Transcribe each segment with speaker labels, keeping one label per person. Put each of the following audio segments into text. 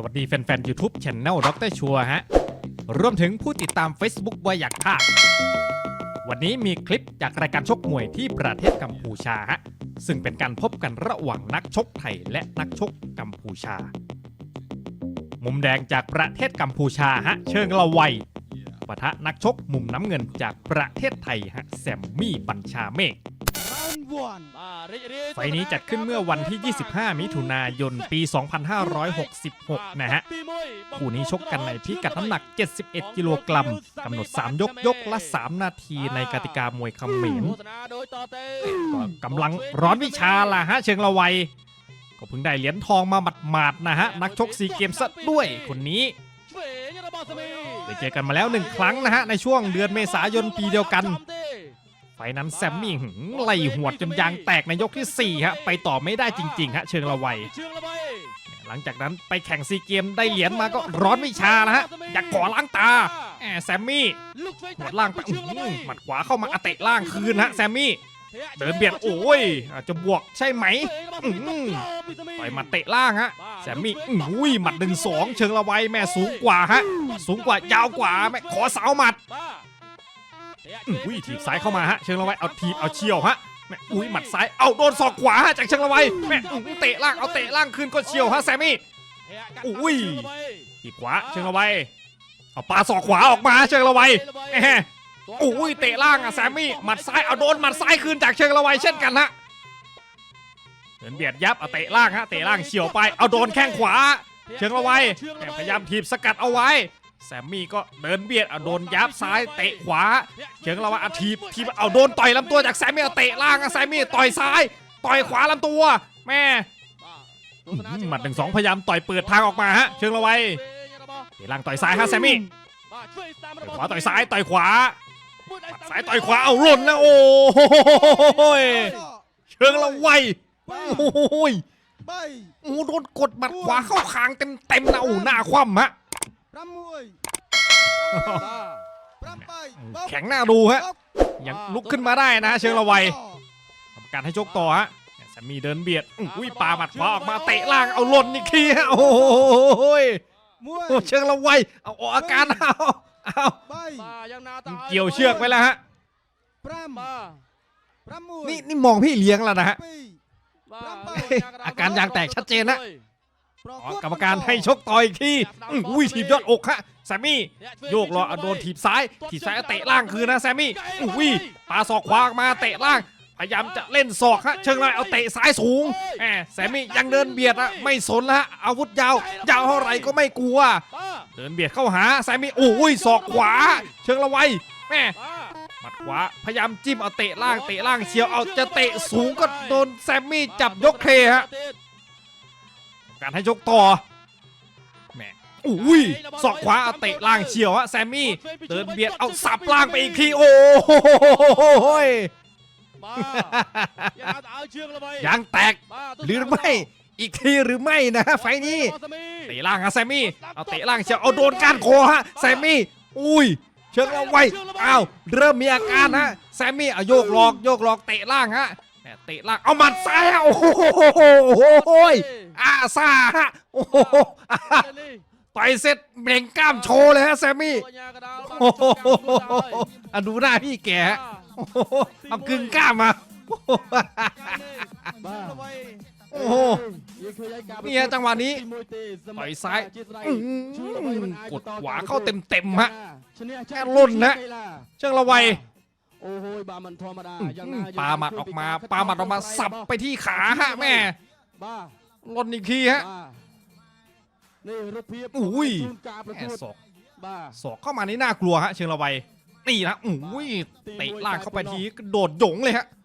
Speaker 1: สวัสดีแฟนๆ YouTube Channel ดรชัวฮะ รวมถึงผู้ติดตาม Facebook บอยอยากฆ่าวันนี้มีคลิปจากรายการชกมวยที่ประเทศกัมพูชาฮะ ซึ่งเป็นการพบกันระหว่างนักชกไทยและนักชกกัมพูชา มุมแดงจากประเทศกัมพูชาฮะ เชิงละไวยปะทะนักชกมุมน้ำเงินจากประเทศไทยฮะแซมมี่บัญชาเมฆ ไฟล์นี้จัดขึ้นเมื่อวันที่ 25 มิถุนายน ปี 2566 นะฮะ คู่นี้ชกกันในพิกัดน้ำหนัก 71 กิโลกรัมกำหนด 3 ยกยกละ 3 นาทีในกติกามวยเขมรก็กำลังร้อนวิชาล่ะฮะเชิงละไวยก็เพิ่งได้เหรียญทองมาหมาดๆนะฮะ นักชกซีเกมซะด้วยคนนี้ได้เจอกันมาแล้วหนึ่งครั้งนะฮะ ในช่วงเดือนเมษายนปีเดียวกัน ไฟล์นั้นแซมมี่หึงไล่หวดจนยางแตกในยกที่ 4 ฮะ ไปต่อไม่ได้จริง ๆ ฮะ เชิงละไวยหลังจากนั้นไปแข่งซีเกมได้เหรียญมาก็ร้อนวิชาแล้วฮะ อยากขอล้างตาแหมแซมมี่หวดล่างไปอื้อหือหมัดขวาเข้ามาอะเตะล่างคืนฮะแซมมี่เดินเบียดโอ้ยอาจจะบวกใช่ไหมอื้อหือต่อยหมัดเตะล่างฮะแซมมี่อื้ออุ้ยหมัดหนึ่งสองเชิงละไวยแม่สูงกว่าฮะสูงกว่ายาวกว่าแม่ขอสาวหมัด อุ้ยถีบซ้ายเข้ามาฮะเชิงละไวเอาถีบเอาเฉียวฮะแม่อุ้ยหมัดซ้ายเอาโดนศอกขวาฮะจากเชิงละไวแม่อื้อเตะล่างเอาเตะล่างขึ้นก็เฉียวฮะแซมมี่อุ้ยถีบขวาเชิงละไวเอาปาศอกขวาออกมาเชิงละไวแม่อุ้ยเตะล่างอะแซมมี่หมัดซ้ายเอาโดนหมัดซ้ายคืนจากเชิงละไวเช่นกันฮะเดินเบียดยับเอาเตะล่างฮะเตะล่างเฉียวไปเอาโดนแข้งขวา เชิงละไวแม่พยายามถีบสกัดเอาไว้ แซมมี่ก็เดินเบียดเอาโดนยับซ้ายเตะขวาเชิงละว่าอาทีทีบเอาโดนต่อยลำตัวจากแซมมี่เอาเตะล่างอะแซมมี่ต่อยซ้ายต่อยขวาลำตัวแม่หมัดหนึ่งสองพยายามต่อยเปิดทางออกมาฮะเชิงละไวเตะล่างต่อยซ้ายฮะแซมมี่ต่อยขวาต่อยซ้ายต่อยขวาหมัดซ้ายต่อยขวาเอาหล่นแล้วโอ้โหยเชิงละไวโอ้ยโอ้โดนกดหมัดขวาเข้าคางเต็มเต็มนะโอ้หน้าคว่ำฮะ แข็งหน้าดูฮะยังลุกขึ้นมาได้นะ เชิงละไวทำการให้ชกต่อฮะแซมมี่เดินเบียดอุ้ยปาหมัดขวาออกมาเตะล่างเอาหล่นอีกทีฮะโอ้โหยโอ้เชิงละไวเอาออกอาการเอาเอาเกี่ยวเชือกไว้แล้วฮะนี่นี่มองพี่เลี้ยงแล้วนะฮะอาการยางแตกชัดเจนนะ อ๋อกรรมการให้ชกต่ออีกทีอื้ออุ้ยถีบยอดอกฮะแซมมี่โยกรอเอาโดนถีบซ้ายถีบซ้ายเอาเตะล่างคืนนะแซมมี่อุ้ยปาศอกขวาออกมาเตะล่างพยายามจะเล่นศอกฮะเชิงไรเอาเตะซ้ายสูงแหมแซมมี่ยังเดินเบียดอะไม่สนละฮะอาวุธยาวยาวเท่าไหร่ก็ไม่กลัว เดินเบียดเข้าหาแซมมี่อุ้ยศอกขวา เชิงละไวแม่หมัดขวาพยายามจิ้มเอาเตะล่างเตะล่างเชียวเอาจะเตะสูงก็โดนแซมมี่จับยกเคฮะ การให้ชกต่อแหมอุ้ยศอกขวาเอาเตะล่างเฉียวฮะแซมมี่เดินเบียดเอาสับล่างไปอีกทีโอ้โหยยางแตกหรือไม่อีกทีหรือไม่นะฮะไฟล์นี้เตะล่างฮะแซมมี่เอาเตะล่างเฉียวเอาโดนก้านคอฮะแซมมี่อุ้ยเชิงเอาไว้อ้าวเริ่มมีอาการฮะแซมมี่เอาโยกหลอกโยกหลอกเตะล่างฮะแหม่ เตะล่างเอาหมัดซ้ายโอ้โหยอาซาฮะโอ้โหอะต่อยเสร็จเบ่งกล้ามโชว์เลยฮะแซมมี่โอ้โหอะดูหน้าพี่แกโอ้โหเอากึ่งกล้ามมาโอ้โหนี่ฮะจังหวะนี้ต่อยซ้ายกดขวาเข้าเต็มๆฮะแค่ล่นนะเชิงละไว
Speaker 2: โอ้โหบามันธรรมดา
Speaker 1: อื้อ
Speaker 2: ยัง
Speaker 1: หื
Speaker 2: น่
Speaker 1: อปาหมัดออกมาปาหมัดออกมาสับไปที่ขาฮะแม่
Speaker 2: บ้า
Speaker 1: ล่นอีกทีฮะ
Speaker 2: บ้านี่รถเพียบ
Speaker 1: อุ้ย
Speaker 2: ทุนกาประ
Speaker 1: แม่
Speaker 2: กวด
Speaker 1: ศอก
Speaker 2: บ้า
Speaker 1: ศอกเข้ามานี่น่ากลัวฮะเชิงระไวตีนะอุ้ยเตะล่างเข้าไปทีกระโดดหยงเลยฮะ
Speaker 2: บ้า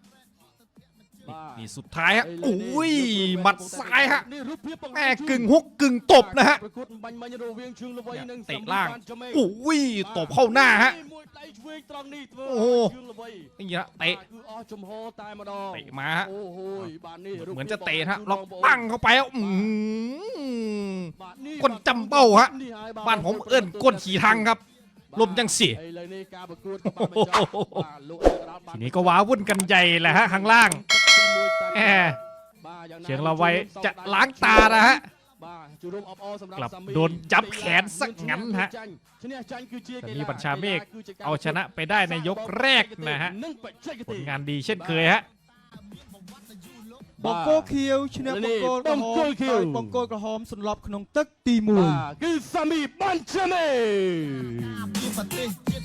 Speaker 1: นี่สุดท้ายฮะ
Speaker 2: ไเล
Speaker 1: อุ้ย
Speaker 2: นี่
Speaker 1: หมัดซ้ายฮะ
Speaker 2: นี่รถเพียบ
Speaker 1: แม่กึ่งฮุกกึ่งตบนะฮะ
Speaker 2: ประกวดบัญญัติเวียงเชิงละไว้หนึ่ง
Speaker 1: เตะล่าง
Speaker 2: สำคัญจะไม่
Speaker 1: อุ้ยตบเข้าหน้าฮะ
Speaker 2: มวยไต่ช่วยตรังนี่เธ
Speaker 1: โอ้โห
Speaker 2: เชิงละไว้
Speaker 1: นี่นะเตะ
Speaker 2: คืออจมโฮตายมาดอง
Speaker 1: เตะมาฮะ
Speaker 2: โอ้โหบ้านนี่
Speaker 1: เหมือนจะเตะฮะ
Speaker 2: ร
Speaker 1: ล็
Speaker 2: ถ
Speaker 1: อก
Speaker 2: เพียบ
Speaker 1: ปั้งเข้าไปอะอืม
Speaker 2: บ้านนี่
Speaker 1: ก้นจำเบ้าฮะ
Speaker 2: นี่หย
Speaker 1: บ้านผมเอิ้นก้นขี่ทางครับลมยังเสีย
Speaker 2: ไอ้เลยนี่การประกวดกับบ้านมันจะบ้านลูกเอกราชบ้า
Speaker 1: ทีนี้ก็ว้าวุ่นกันใหญ่แหละฮะข้างล่าง แหม
Speaker 2: บ้าอย่างนั้น
Speaker 1: เชียงละไวจะล้างตานะฮะ
Speaker 2: បាទជួបរួមអបអរសម្រាប់
Speaker 1: กลับ
Speaker 2: សាមី
Speaker 1: โดนจับแขนสักงั้นฮะ
Speaker 2: ឈ្នះចាញ់គឺជា
Speaker 1: แต่
Speaker 2: កី
Speaker 1: นี่
Speaker 2: ឡា
Speaker 1: บัญชาเมฆ
Speaker 2: គឺជាกร
Speaker 1: เอาชนะไปได้ในยกแรกนะฮะ
Speaker 2: និងបច្ចេក
Speaker 1: ผ
Speaker 2: ទេស
Speaker 1: ลงานดีเช่นเคยฮะ
Speaker 3: បង្គោលខៀវឈ្នះបង្គោលក្រហ
Speaker 2: បង្គោ
Speaker 3: ម
Speaker 2: លខៀវ
Speaker 3: ដោយបង្គោលក្រហមសន្លប់ក្នុងទឹកទី1
Speaker 2: បាទគឺសាមីបាន់ឆាមេ